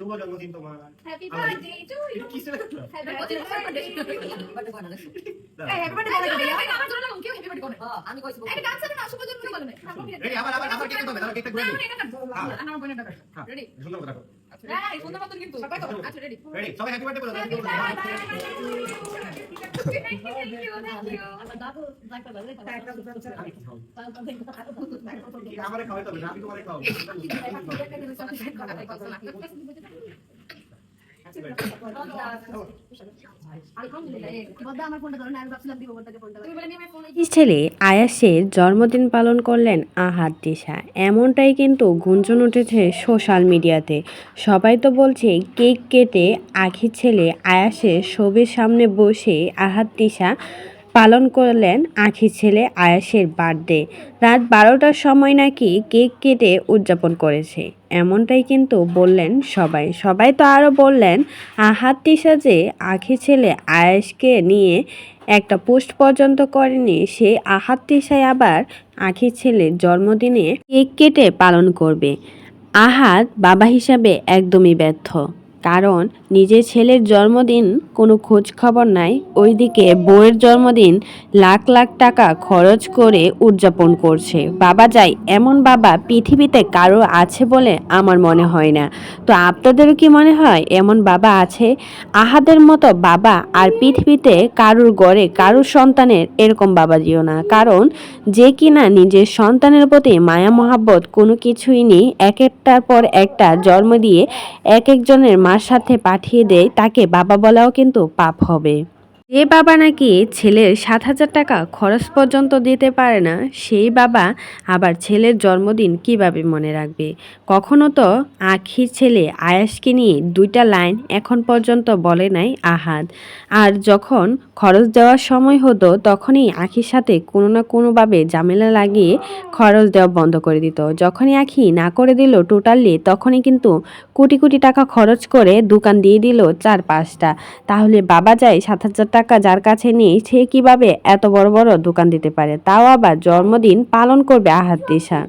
শুভ জন্মদিন তোমার happy birthday to you কি ছিল এটা? হ্যাপি বার্থডে দাঁড়াও। হ্যাপি বার্থডে আমার জন্য না কেউ হ্যাপি বার্থডে করে আমি কইছি একটা গান না শুভ জন্মদিন বলে না আবার আবার আবার কেক হবে তাহলে কেকটা ঘুরে দিই। আমার বোনের ডাকা রেডি সুন্দর কথা বলো। এই সুন্দর মতন কিন্তু। সবাই করো আচ্ছা রেডি Ready? সবাই হ্যাপি বার্থডে বলো আমার হবে না, আমি তোমারে খাওয়াবো। ছেলে, আয়াসের জন্মদিন পালন করলেন আহাত দিশা। এমনটাই কিন্তু গুঞ্জন উঠেছে সোশ্যাল মিডিয়াতে। সবাই তো বলছে, কেক কেটে আখির ছেলে আয়াসের ছবির সামনে বসে আহাত দিশা পালন করলেন আখির ছেলে আয়াসের বার্থডে। রাত বারোটার সময় নাকি কেক কেটে উদযাপন করেছে। এমনটাই কিন্তু বললেন সবাই। সবাই তো আরও বললেন, আহাত দিশা যে আখি ছেলে আয়েশকে নিয়ে একটা পোস্ট পর্যন্ত করেনি সেই আহাত দিশায় আবার আখি ছেলের জন্মদিনে কেক কেটে পালন করবে। আহাত বাবা হিসাবে একদমই ব্যর্থ। কারণ নিজের ছেলের জন্মদিন কোনো খোঁজ খবর নাই, ওইদিকে বউয়ের জন্মদিন লাখ লাখ টাকা খরচ করে উদযাপন করছে। বাবা যাই এমন বাবা পৃথিবীতে কারও আছে বলে আমার মনে হয় না। তো আপনাদেরও কি মনে হয় এমন বাবা আছে? আহাদের মতো বাবা আর পৃথিবীতে কারুর গড়ে কারুর সন্তানের এরকম বাবা দিও না। কারণ যে কিনা নিজের সন্তানের প্রতি মায়া মহাব্বত কোনো কিছুই নেই এক একটার পর একটা জন্ম দিয়ে এক একজনের মার সাথে পাঠিয়ে দেয় তাকে বাবা বলাও কিন্তু পাপ হবে। যে বাবা নাকি ছেলের সাত হাজার টাকা খরচ পর্যন্ত দিতে পারে না, সেই বাবা আবার ছেলের জন্মদিন কীভাবে মনে রাখবে? কখনো তো আখির ছেলে আয়াসকে নিয়ে দুইটা লাইন এখন পর্যন্ত বলে নাই আহাদ। আর যখন খরচ দেওয়ার সময় হতো, তখনই আখির সাথে কোনো না কোনোভাবে ঝামেলা লাগিয়ে খরচ দেওয়া বন্ধ করে দিত। যখনই আখি না করে দিল টোটালি তখনই কিন্তু কোটি কোটি টাকা খরচ করে দোকান দিয়ে দিল চার পাঁচটা। তাহলে বাবা যায় সাত হাজার টাকা যার কাছে নেই, সে কীভাবে এত বড় বড় দোকান দিতে পারে? তাও আবার জন্মদিন পালন করবে আহাত দিশা।